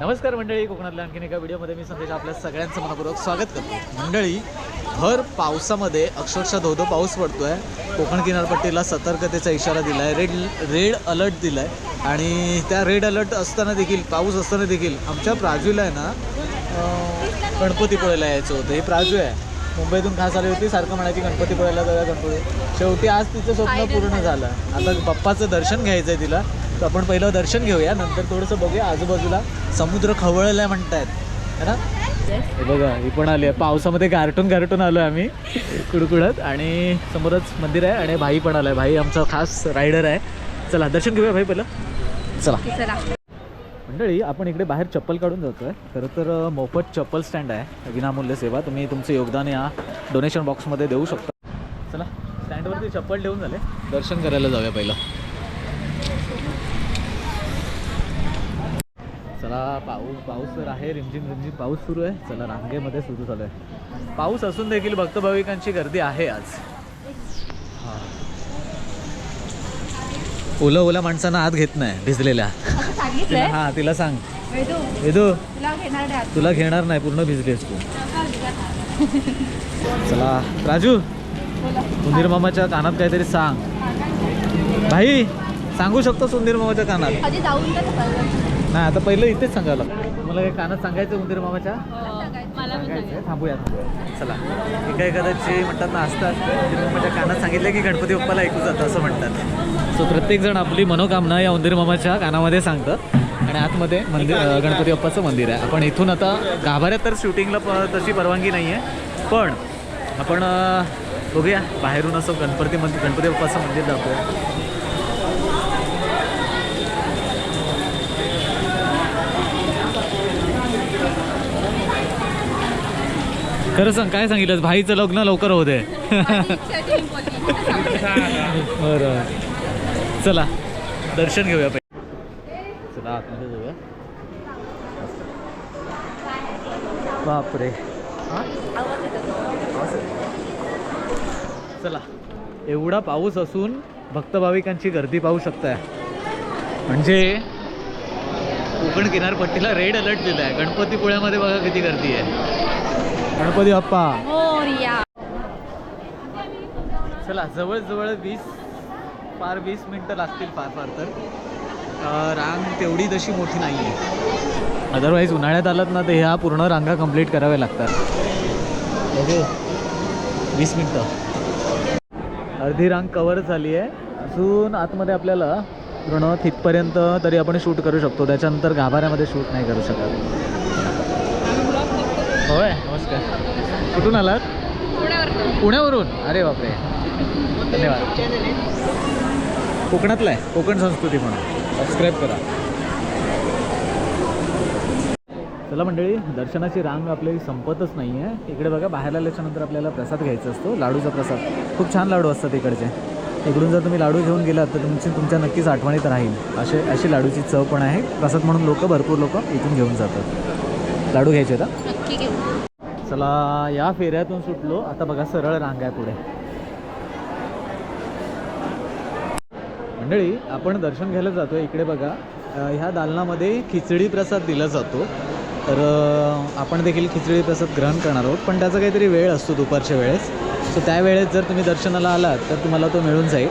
नमस्कार मंडळी कोकणातल्या आणखीन एका व्हिडिओमध्ये मी संदेश आपल्या सगळ्यांचं मनपूर्वक स्वागत करतो. मंडळी भर पावसामध्ये अक्षरशः धोधो पाऊस पडतोय. कोकण किनारपट्टीला सतर्कतेचा इशारा दिला आहे रेड रेड अलर्ट दिला आहे आणि त्या रेड अलर्ट असताना देखील पाऊस असताना देखील आमच्या प्राजूला आहे ना गणपतीपुळेला यायचं होतं. हे प्राजू आहे. मुंबईतून खास आली होती सारखं म्हणायची गणपतीपुळेला जाऊया गणपती. शेवटी आज तिचं स्वप्न पूर्ण झालं. आता बाप्पाचं दर्शन घ्यायचं आहे तिला. तर आपण पहिलं दर्शन घेऊया. नंतर थोडंसं बघूया. आजूबाजूला समुद्र खवळलाय म्हणतायत. है ना? हे बघा ही पण आली आहे. पावसामध्ये गारटून गारटून आलो आम्ही. कुडकुडत. आणि समोरच मंदिर आहे आणि भाई पण आलाय. भाई आमचा खास रायडर आहे. चला दर्शन घेऊया भाई पहिलं. चला. मंडळी आपण इकडे बाहेर चप्पल काढून जातोय. खरं तर मोफत चप्पल स्टँड आहे. विनामूल्य सेवा. तुम्ही तुमचं योगदान या डोनेशन बॉक्समध्ये देऊ शकता. चला स्टँडवरती चप्पल ठेवून झाले. दर्शन करायला जाऊया पहिलं. चला पाऊस पाऊस तर आहे रिमझिम रिमझिम पाऊस सुरू आहे. चला रांगेमध्ये सुरू झालं आहे पाऊस असून देखील भक्त भाविकांची गर्दी आहे आज. हां. ओला ओला माणसांना आत घेत नाही भिजलेल्या. हां तिला सांग. वेदू तुला घेणार नाही पूर्ण भिजलीस तू. चला राजू. सुंदीर मामाच्या कानात काहीतरी सांग. भाई सांगू शकतो सुंदीर मामाच्या कानात? नाही आता पहिलं इथेच सांगावं लागतं. तुम्हाला काही कानात सांगायचं उंदीर मामाच्या? सांगायचं थांबूया थांबूया. चला. एका एखाद्याचे म्हणतात ना असतात उंदीर मामाच्या कानात सांगितलं की गणपती बाप्पाला ऐकू जातं असं म्हणतात. सो प्रत्येकजण आपली मनोकामना या उंदीर मामाच्या कानामध्ये सांगतं आणि आतमध्ये मंदिर गणपती बाप्पाचं मंदिर आहे. आपण इथून आता गाभाऱ्यात तर शूटिंगला प तशी परवानगी नाही आहे पण आपण बघूया. बाहेरून असं गणपती मंदिर गणपती बाप्पाचं मंदिर दाखवूया. खरं सांग काय सांगितलं भाईचं लग्न लवकर होऊ दे. बरं. चला दर्शन घेऊया पहिले. चला आतमध्ये जाऊया. बापरे. चला एवढा पाऊस असून भक्त भाविकांची गर्दी पाहू शकताय. म्हणजे कोकण किनारपट्टीला रेड अलर्ट दिला आहे गणपतीपुळ्यामध्ये बघा किती गर्दी आहे. गणपती बाप्पा. मोरया. चला जवळजवळ वीस फार वीस मिनटं लागतील फार फार तर. रांग तेवढी तशी मोठी नाही आहे अदरवाईज उन्हाळ्यात आलात ना तर ह्या पूर्ण रांगा कंप्लीट कराव्या लागतात. ओके. वीस मिनटं. अर्धी रांग कवर झाली आहे अजून आतमध्ये आपल्याला पूर्ण तिथपर्यंत तरी आपण शूट करू शकतो. त्याच्यानंतर गाभाऱ्यामध्ये शूट नाही करू शकत. होय? कुठून आलात? पुण्यावरनं. अरे बापरे. धन्यवाद. कोकणातला आहे. कोकण संस्कृती म्हणून. सबस्क्राईब करा. चला मंडळी दर्शनाची रांग आपली संपतच नाही आहे इकडे बघा बाहेर आल्याच्यानंतर आपल्याला प्रसाद घ्यायचा असतो. लाडूचा प्रसाद. खूप छान लाडू असतात इकडचे. इकडून जर तुम्ही लाडू घेऊन गेलात तर तुमची तुमच्या नक्कीच आठवणीत राहील. असे अशी लाडूची चव पण आहे. प्रसाद म्हणून लोक भरपूर लोक इथून घेऊन जातात. लाडू घ्यायचे का घेऊ चला या फेऱ्यातून सुटलो. आता बघा सरळ रांग आहे पुढे. मंडळी आपण दर्शन घ्यायला जातो इकडे बघा ह्या दालनामध्ये खिचडी प्रसाद दिला जातो. तर आपण देखील खिचडी प्रसाद ग्रहण करणार आहोत. पण त्याचा काहीतरी वेळ असतो दुपारच्या वेळेस. सो त्यावेळेस जर तुम्ही दर्शनाला आलात तर तुम्हाला तो मिळून जाईल.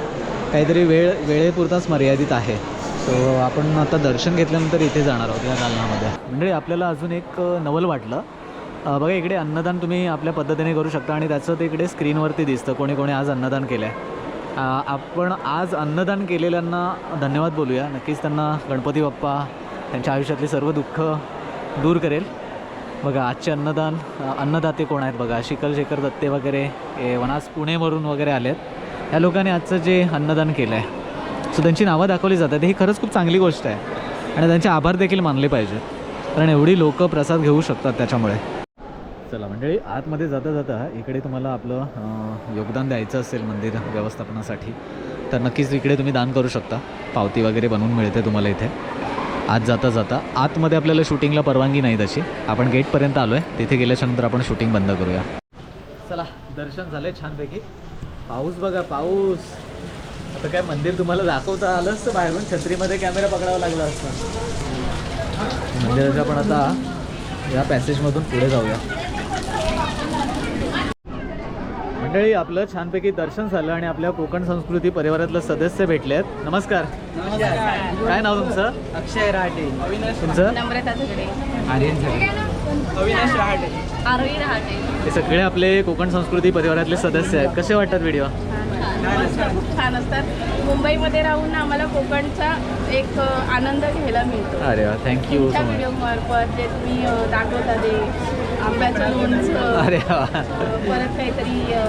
काहीतरी वेळ वेळेपुरताच मर्यादित आहे. सो आपण आता दर्शन घेतल्यानंतर इथे जाणार आहोत या दालनामध्ये. मंडळी आपल्याला अजून एक नवल वाटलं. बघा इकडे अन्नदान तुम्ही आपल्या पद्धतीने करू शकता आणि त्याचं ते इकडे स्क्रीनवरती दिसतं. कोणी कोणी आज अन्नदान केलं आहे आपण आज अन्नदान केलेल्यांना धन्यवाद बोलूया. नक्कीच त्यांना गणपती बाप्पा त्यांच्या आयुष्यातली सर्व दुःख दूर करेल. बघा आजचे अन्नदान अन्नदाते कोण आहेत बघा? शिकल शेखर दत्ते वगैरे हे वनाज पुणेवरून वगैरे आले आहेत या लोकांनी आजचं जे अन्नदान केलं आहे सो त्यांची नावं दाखवली जातात. ही खरंच खूप चांगली गोष्ट आहे. आणि त्यांचे आभार देखील मानले पाहिजेत. कारण एवढी लोक प्रसाद घेऊ शकतात त्याच्यामुळे. चला मंडळी आतमध्ये जाता जाता इकडे तुम्हाला आपलं योगदान द्यायचं असेल मंदिर व्यवस्थापनासाठी तर नक्कीच इकडे तुम्ही दान करू शकता. पावती वगैरे बनवून मिळते तुम्हाला इथे. आत जाता जाता आतमध्ये आपल्याला शूटिंगला परवानगी नाही तशी आपण गेटपर्यंत आलो आहे तिथे गेल्याच्यानंतर आपण शूटिंग बंद करूया. चला दर्शन झाले छानपैकी. पाऊस बघा पाऊस. आता काय मंदिर तुम्हाला दाखवता आलं असतं बाहेरून छत्रीमध्ये कॅमेरा पकडावा लागला असता. मंदिराच्या आपण आता या पॅसेजमधून पुढे जाऊया. मंडळी आपलं छानपैकी दर्शन झालं आणि आपल्या कोकण संस्कृती परिवारातले सदस्य भेटले आहेत नमस्कार. काय नाव तुमचं? अक्षय राहटे. तुमचं? आर्यन अविनाश रहाटे. आरोही रहाटे. हे सगळे आपले कोकण संस्कृती परिवारातले सदस्य आहेत. कसे वाटतात व्हिडिओ खूप छान असतात. मुंबईमध्ये राहून आम्हाला कोकणचा एक आनंद घ्यायला मिळतो. अरे वा थँक्यू व्हिडिओ मार्फत जे तुम्ही दाखवता ते. आंब्याचं लोणचं अरे वा. परत काहीतरी अ,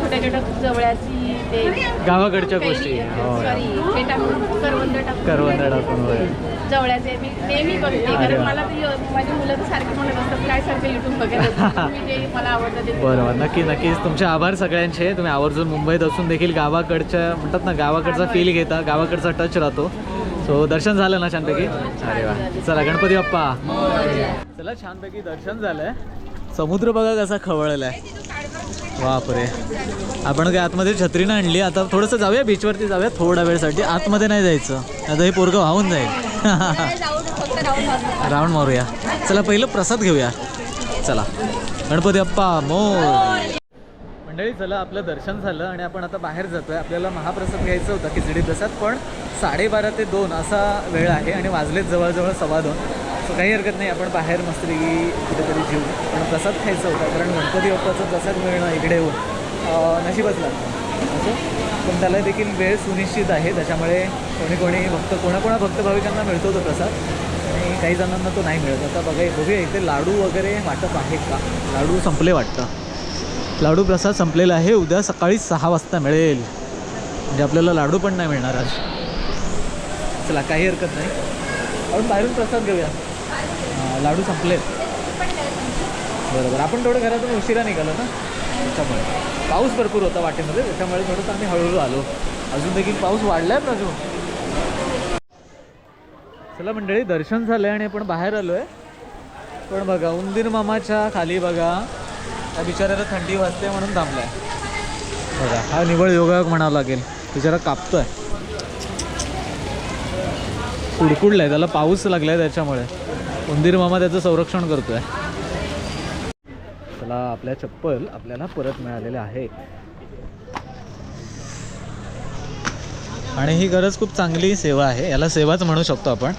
छोट्या छोट्या जवळ्याची ते गावाकडच्या गोष्टी. हो. सॉरी हे टाकून करवंद टाकून. करवंद टाकून, होय. जवळ्याचे मी नेहमी बघते अरे कारण वा. मला ती अ, माझी मुलं तर सारखी म्हणत असतात काय सारखं युट्यूब बघायला मी जे मला आवडतं ते बरोबर. नक्की नक्कीच. तुमचे आभार सगळ्यांचे. तुम्ही आवर्जून मुंबईत असून देखील गावाकडच्या म्हणतात ना गावाकडचा फील घेता गावाकडचा टच राहतो. सो दर्शन झालं ना छानपैकी? अरे वा. चला गणपती बाप्पा. चला छानपैकी दर्शन झालंय. समुद्र बघा कसा खवळलाय. बापरे. आपण काय आतमध्ये छत्री नाही आणली? आता थोडंसं जाऊया बीचवरती जाऊया थोड्या वेळसाठी. आतमध्ये नाही जायचं. आता हे पोरगं वाहून जाईल. राऊंड मारूया. चला पहिलं प्रसाद घेऊया. चला. गणपती अप्पा मोर. मंडळी चला आपलं दर्शन झालं आणि आपण आता बाहेर जातो आहे आपल्याला महाप्रसाद घ्यायचा होता खिचडी प्रसाद पण साडेबारा ते दोन असा वेळ आहे आणि वाजलेत जवळजवळ सव्वा दोन. सो काही हरकत नाही आपण बाहेर मस्तपैकी कुठेतरी घेऊ पण प्रसाद खायचा होता कारण गणपती बाप्पाचा प्रसाद मिळणं इकडे येऊन नशीबच लागतं असं पण त्याला देखील वेळ सुनिश्चित आहे त्याच्यामुळे कोणी कोणी भक्त कोणाकोणा भक्त भाविकांना मिळतो तो प्रसाद. आणि काही जणांना तो नाही मिळत. आता बघा बघूया इथे लाडू वगैरे वाटप आहे का? लाडू संपले वाटतं. लाडू प्रसाद संपलेला आहे. उद्या सकाळी सहा वाजता मिळेल. म्हणजे आपल्याला लाडू पण नाही मिळणार आज. चला काही हरकत नाही. आपण बाहेरून प्रसाद घेऊया. लाडू संपलेत. बरोबर. आपण थोडं घरातून उशिरा निघालो ना? त्याच्यामुळे. पाऊस भरपूर होता वाटेमध्ये त्याच्यामुळे थोडंसं आम्ही हळूहळू आलो. अजून देखील पाऊस वाढलाय अजून. चला मंडळी दर्शन झालंय आणि आपण बाहेर आलोय. पण बघा उंदीर मामाच्या खाली बघा. त्या बिचाऱ्याला थंडी वाजते म्हणून थांबलाय. बघा हा निवळ योगायोग म्हणावं लागेल. बिचारा कापतोय. कुडकुडलाय त्याला पाऊस लागलाय त्याच्यामुळे. उंदीर मामा त्याचं संरक्षण करतोय. चला आपल्या चप्पल आपल्याला परत मिळालेल्या आहे. आणि ही गरज खूप चांगली सेवा आहे. याला सेवाच म्हणू शकतो आपण.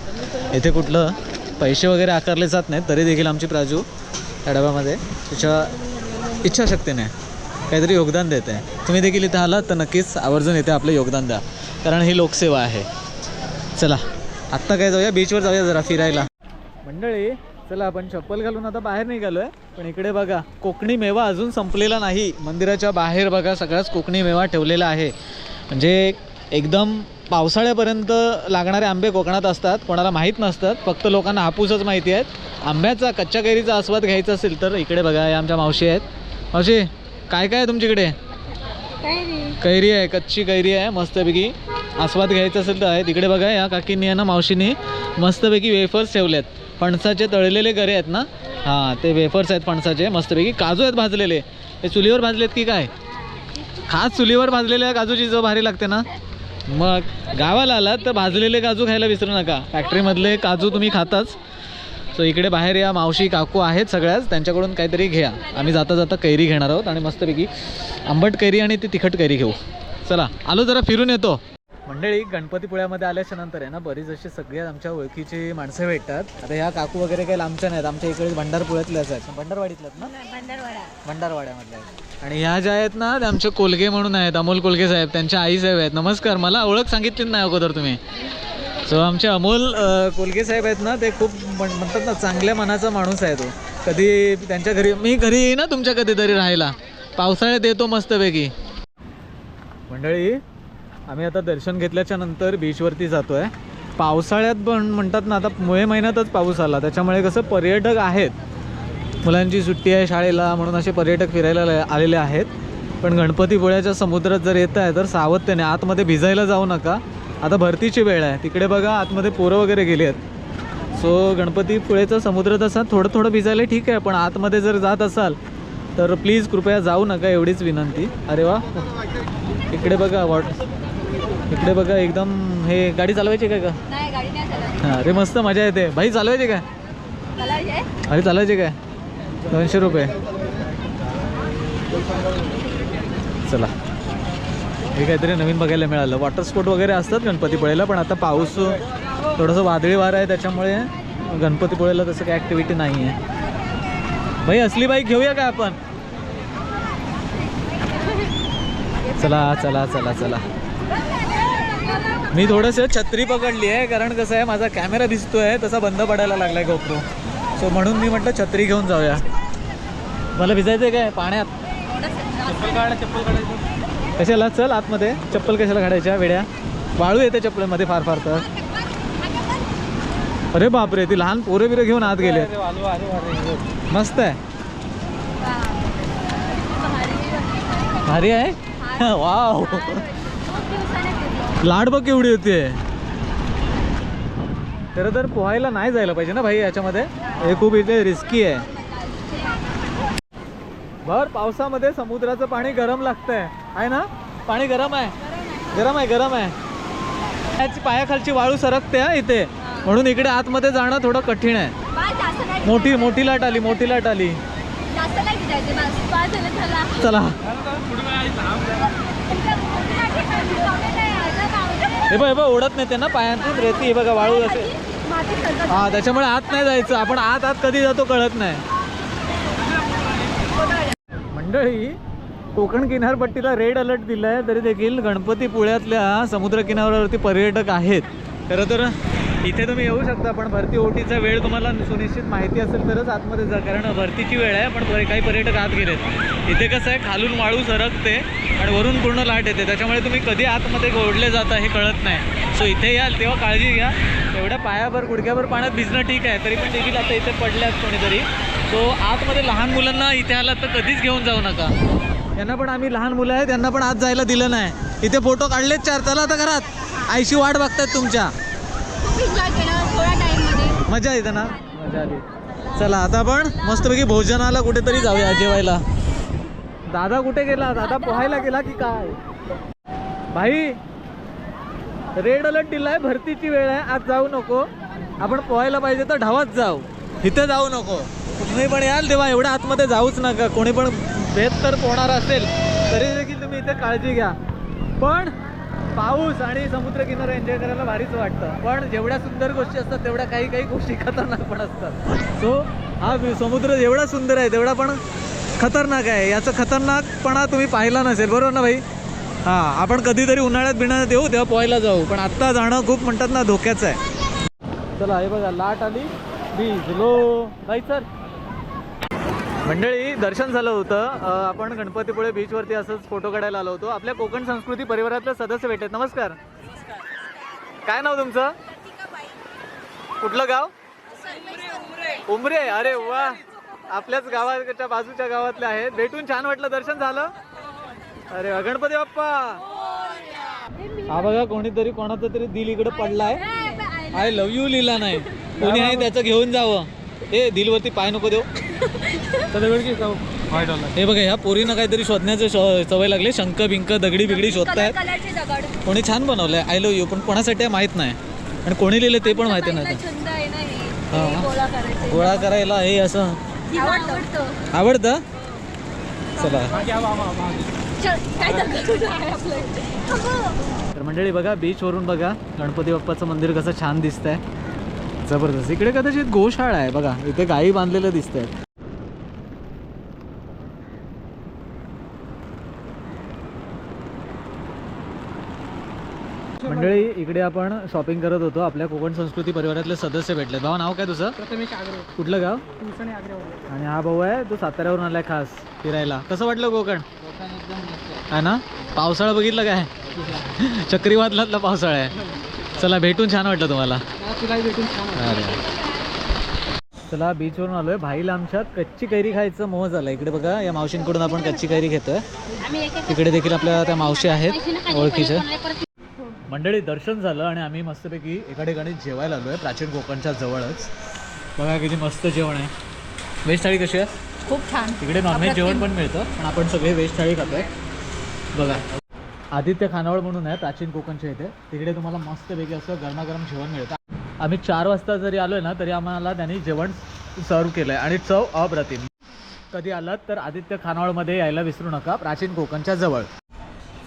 इथे कुठलं पैसे वगैरे आकारले जात नाहीत तरी देखील आमची प्राजू त्या डब्यामध्ये तिच्या इच्छाशक्तीने काहीतरी योगदान देते. तुम्ही देखील इथे आलात तर नक्कीच आवर्जून इथे आपलं योगदान द्या. कारण ही लोकसेवा आहे. चला आत्ता काय जाऊया? बीचवर जाऊया जरा फिरायला. मंडळी चला आपण चप्पल घालून आता बाहेर निघालो आहे पण इकडे बघा कोकणी मेवा अजून संपलेला नाही. मंदिराच्या बाहेर बघा सगळाच कोकणी मेवा ठेवलेला आहे. म्हणजे एकदम पावसाळ्यापर्यंत लागणारे आंबे कोकणात असतात. कोणाला माहीत नसतात. फक्त लोकांना हापूसच माहिती आहेत. आंब्याचा कच्च्या कैरीचा आस्वाद घ्यायचा असेल तर इकडे बघा या आमच्या मावशी आहेत. मावशी काय काय आहे तुमच्याकडे? कैरी आहे कच्ची कैरी आहे मस्तपैकी. आस्वाद घ्यायचा असेल तर आहे. तिकडे बघा या काकींनी आहे ना मावशीनी मस्तपैकी वेफर्स ठेवलेत. फणसाचे तळलेले गरे आहेत ना? हां ते वेफर्स आहेत फणसाचे. मस्तपैकी काजू आहेत भाजलेले. ते चुलीवर भाजलेत की काय? खास चुलीवर भाजलेल्या काजूची जो भारी लागते ना? मग गावाला आलात तर भाजलेले काजू खायला विसरू नका. फॅक्टरीमधले काजू तुम्ही खाताच. सो इकडे बाहेर या मावशी काकू आहेत सगळ्याच. त्यांच्याकडून काहीतरी घ्या. आम्ही जाता जाता कैरी घेणार आहोत आणि मस्तपैकी आंबट कैरी आणि ती तिखट कैरी घेऊ. चला आलो जरा फिरून येतो. मंडळी गणपतीपुळ्यामध्ये आल्याच्यानंतर आहे ना बरीच अशी सगळ्या आमच्या ओळखीची माणसं भेटतात. आता ह्या काकू वगैरे काही लांबच्या नाहीत. आमच्या इकडे भंडारपुळ्यातल्याच आहेत. भंडारवाडीतल्यात ना? भंडारवाड्यामधल्या आहेत. आणि ह्या ज्या आहेत ना त्या आमचे कोलगे म्हणून आहेत. अमोल कोलगे साहेब त्यांच्या आई साहेब आहेत. नमस्कार मला ओळख सांगितली नाही अगोदर तुम्ही. सो आमचे अमोल कोलगे साहेब आहेत ना ते खूप म्हण- म्हणतात ना चांगल्या मनाचा माणूस आहे तो. कधी त्यांच्या घरी मी घरी येईन ना तुमच्या कधीतरी राहायला. पावसाळ्यात येतो मस्तपैकी. मंडळी आम्ही आता दर्शन घेतल्याच्या नंतर बीचवरती जातो आहे पावसाळ्यात पण म्हणतात ना आता मुळे महिन्यातच पाऊस आला. त्याच्यामुळे कसं पर्यटक आहेत. मुलांची सुट्टी आहे शाळेला म्हणून असे पर्यटक फिरायला आलेले आहेत. पण गणपतीपुळ्याच्या समुद्रात जर येत आहे तर सावधतेने आतमध्ये भिजायला जाऊ नका. आता भरतीची वेळ आहे. तिकडे बघा आतमध्ये पोरं वगैरे गेली आहेत. सो गणपतीपुळेचा समुद्र तसा थोडं थोडं भिजायला ठीक आहे पण आतमध्ये जर जात असाल तर प्लीज कृपया जाऊ नका एवढीच विनंती. अरे वा. इकडे बघा वॉट. इकडे बघा एकदम हे गाडी चालवायची काय का हां अरे मस्त मजा येते. भाई चालवायची काय? अरे चालायचे काय? दोनशे रुपये. हे काहीतरी नवीन बघायला मिळालं. वॉटर स्पोर्ट वगैरे असतात गणपतीपुळेला पण आता पाऊस थोडंसं वादळी वारं आहे त्याच्यामुळे गणपतीपुळेला तसं काही ॲक्टिव्हिटी नाही आहे. भाई असली बाईक घेऊया का आपण? चला चला चला चला. मी थोडंसं छत्री पकडली आहे कारण कसं आहे माझा कॅमेरा दिसतोय तसा बंद पडायला लागलाय गोप्रो सो म्हणून मी म्हटलं छत्री घेऊन जाऊया. मला भिजायचं काय? पाण्यात. चप्पल काढा चप्पल काढायचं. कशाला? चल आतमध्ये. चप्पल कशाला काढायच्या? वेड्या. वाळू येते चप्पलमध्ये फार फार तर. अरे बापरे ती लहान पोरे बिरे घेऊन आत गेले. मस्त आहे. भारी आहे? वाव. लाड बघ केवढी होती. खरं तर पोहायला नाही जायला पाहिजे ना भाई याच्यामध्ये? हे खूप इथे रिस्की आहे. भर पावसामध्ये समुद्राचं पाणी गरम लागतंय. आहे ना? पाणी गरम आहे. गरम आहे गरम आहे. याची पायाखालची वाळू सरकते हा इथे. म्हणून इकडे आतमध्ये जाणं थोडं कठीण आहे. मोठी मोठी लाट आली मोठी लाट आली. चला. हे बघ हे बघ ओढत नाही ते ना पायातून रेती. हे बघा वाळू असे. हा त्याच्यामुळे आत नाही जायचं. आपण आत आत कधी जातो कळत नाही. मंडळी कोकण किनारपट्टीला रेड अलर्ट दिला आहे तरी देखील गणपतीपुळ्यातल्या समुद्र किनाऱ्यावरती पर्यटक आहेत. खरं तर इथे तुम्ही येऊ शकता पण भरती ओटीचा वेळ तुम्हाला सुनिश्चित माहिती असेल तरच आतमध्ये जा कारण भरतीची वेळ आहे पण काही पर्यटक आत गेलेत. इथे कसं आहे खालून वाळू सरकते आणि वरून पूर्ण लाट येते. त्याच्यामुळे तुम्ही कधी आतमध्ये गोडले जाता हे कळत नाही. सो इथे याल तेव्हा काळजी घ्या. एवढ्या पायाभर गुडघ्याभर पाण्यात भिजणं ठीक आहे तरी पण देखील आता इथे पडल्यात कोणीतरी. सो आतमध्ये लहान मुलांना इथे आलात तर कधीच घेऊन जाऊ नका. यांना पण आम्ही लहान मुलं आहेत त्यांना पण आत जायला दिलं नाही. इथे फोटो काढलेत चार चला आता घरात. आईशी वाट बघतायत तुमच्या. मजा येते ना? मजा आली. चला आता आपण मस्तपैकी भोजनाला कुठेतरी जाऊया जेवायला. दादा कुठे गेला? दादा पोहायला गेला की काय? भाई रेड अलर्ट दिलाय भरतीची वेळ आहे आज जाऊ नको. आपण पोहायला पाहिजे तर ढावात जाऊ. इथे जाऊ नको. कुठे पण याल तेव्हा एवढ्या आतमध्ये जाऊच नका. कोणी पण भेद तर पोहणार असेल तरी देखील तुम्ही इथे काळजी घ्या. पण पाऊस आणि समुद्रकिनारा एन्जॉय करायला भारीच वाटतं. पण जेवढ्या सुंदर गोष्टी असतात तेवढ्या काही काही गोष्टी खतरनाक पण असतात. सो हा समुद्र जेवढा सुंदर आहे तेवढा पण खतरनाक आहे. याचा खतरनाकपणा तुम्ही पाहिला नसेल. बरोबर ना भाई? हां आपण कधीतरी उन्हाळ्यात बिनाळ्यात येऊ तेव्हा पोहायला जाऊ. पण आत्ता जाणं खूप म्हणतात ना धोक्याचं आहे. चला हे बघा लाट आली. भिजलो नाही सर मंडळी दर्शन झालं होतं. आपण गणपतीपुळे बीचवरती असंच फोटो काढायला आलो होतो. आपल्या कोकण संस्कृती परिवारातले सदस्य भेटत नमस्कार. काय नाव तुमचं? कुठलं गाव? उमरे. अरे वा. आपल्याच गावाच्या बाजूच्या गावातले आहेत. भेटून छान वाटलं. दर्शन झालं? अरे वा. गणपती बाप्पा. हा बघा कोणीतरी कोणाचं तरी दिल इकडे पडलाय. आय लव्ह यू लिहिला नाही कोणी आहे त्याचं घेऊन जावं? ए दिलवरती पाय नको देऊ. हे बघा ह्या पोरीनं काहीतरी शोधण्याचं सवय लागली. शंख बिंक दगडी बिगडी शोधतायत. कलरचे दगड कोणी छान बनवलंय. आय लव्ह यू पण कोणासाठी आहे माहीत नाही. आणि कोणी लिहिलं ते पण माहिती नाही. गोळा करायला हे असं. आवडतं. आवडतं. चला. तर मंडळी बघा बीचवरून बघा. गणपती बाप्पाचं मंदिर कसं छान दिसतंय. जबरदस्त. इकडे कदाचित गोशाळा आहे बघा. इथे गायी बांधलेलं दिसत आहेत मंडळी इकडे आपण शॉपिंग करत होतो. आपल्या कोकण संस्कृती परिवारातले सदस्य भेटले भाऊ नाव काय तुझं? कुठलं गाव? आणि हा भाऊ आहे तो साताऱ्यावरून आलाय खास फिरायला. कसं वाटलं कोकण? आहे. ना? पावसाळा बघितलं काय? चक्रीवादळातला पावसाळा आहे. चला भेटून छान वाटलं तुम्हाला. भेटून छान वाटलं. अरे चला बीचवरून आलोय. भाईला आमच्या कच्ची कैरी खायचं मोह झाला इकडे बघा या मावशींकडून आपण कच्ची कैरी घेतोय. तिकडे देखील आपल्या त्या मावशी आहेत ओळखीच्या मंडळी दर्शन झालं आणि आम्ही मस्तपैकी एका ठिकाणी जेवायला आलोय प्राचीन कोकणच्या जवळच. बघा किती मस्त जेवण आहे. व्हेज थाळी कशी आहे? खूप छान. तिकडे नॉनव्हेज जेवण पण मिळतं पण आपण सगळे व्हेज थाळी खातोय. बघा. आदित्य खानावळ म्हणून आहे प्राचीन कोकणच्या इथे. तिकडे तुम्हाला मस्तपैकी असं गरमागरम जेवण मिळतं. आम्ही चार वाजता जरी आलोय ना तरी आम्हाला त्यांनी जेवण सर्व केलं आहे आणि चव अप्रतिम. कधी आलात तर आदित्य खानावळमध्ये यायला विसरू नका प्राचीन कोकणच्या जवळ.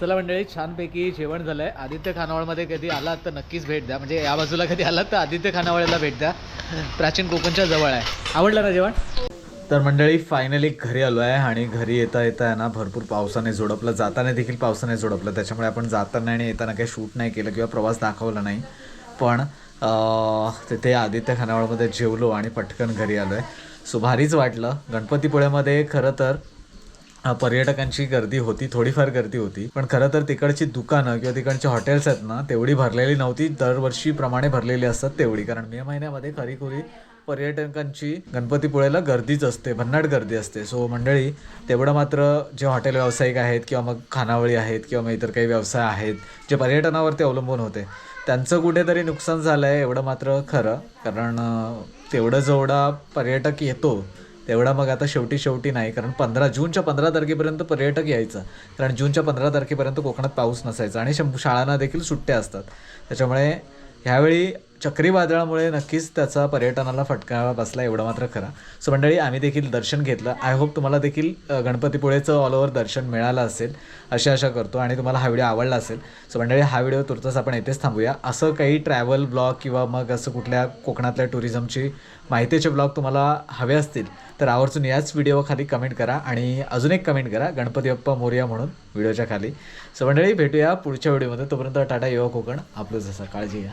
चला मंडळी छानपैकी जेवण झालं आहे आदित्य खानावळमध्ये कधी आलात तर नक्कीच भेट द्या. म्हणजे या बाजूला कधी आलात तर आदित्य खानावळला भेट द्या. प्राचीन कोकणच्या जवळ आहे. आवडलं ना जेवण? तर मंडळी फायनली घरी आलो आहे आणि घरी येता येता आहे ना भरपूर पावसाने झोडपलं. जाताना देखील पावसाने झोडपलं. त्याच्यामुळे आपण जाताना आणि येताना काही शूट नाही केलं किंवा प्रवास दाखवला नाही. पण तिथे आदित्य खानावळमध्ये जेवलो आणि पटकन घरी आलो आहे सो भारीच वाटलं. गणपतीपुळ्यामध्ये खरं तर पर्यटकांची गर्दी होती थोडीफार गर्दी होती. पण खरं तर तिकडची दुकानं किंवा तिकडची हॉटेल्स आहेत ना तेवढी भरलेली नव्हती. दरवर्षीप्रमाणे भरलेली असतात तेवढी. कारण मे महिन्यामध्ये खरीखुरी पर्यटकांची गणपतीपुळेला गर्दीच असते भन्नाट गर्दी असते. सो मंडळी तेवढं मात्र जे हॉटेल व्यावसायिक आहेत किंवा मग खानावळी आहेत किंवा मग इतर काही व्यवसाय आहेत जे पर्यटनावरती अवलंबून होते त्यांचं कुठेतरी नुकसान झालं आहे एवढं मात्र खरं. कारण तेवढं जेवढा पर्यटक येतो तेवढा मग आता शेवटी शेवटी नाही. कारण पंधरा जूनच्या पंधरा तारखेपर्यंत पर्यटक यायचं. कारण जूनच्या पंधरा तारखेपर्यंत कोकणात पाऊस नसायचा आणि शाळांना देखील सुट्ट्या असतात. त्याच्यामुळे ह्यावेळी चक्रीवादळामुळे नक्कीच त्याचा पर्यटनाला फटका बसला एवढं मात्र खरा. सो मंडळी आम्ही देखील दर्शन घेतलं. आय होप तुम्हाला देखील गणपतीपुळेचं ऑल ओव्हर दर्शन मिळालं असेल. अशी आशा करतो आणि तुम्हाला हा व्हिडिओ आवडला असेल. सो मंडळी हा व्हिडिओ तुर्तास आपण येथेच थांबूया. असं काही ट्रॅव्हल ब्लॉग किंवा मग असं कुठल्या कोकणातल्या टुरिझमची माहितीचे ब्लॉग तुम्हाला हवे असतील तर आवर्जून याच व्हिडिओ खाली कमेंट करा आणि अजून एक कमेंट करा गणपती बाप्पा मोर्या म्हणून व्हिडिओच्या खाली. सो मंडळी भेटूया पुढच्या व्हिडिओमध्ये तोपर्यंत टाटा युवा कोकण. आपलं जसं काळजी घ्या.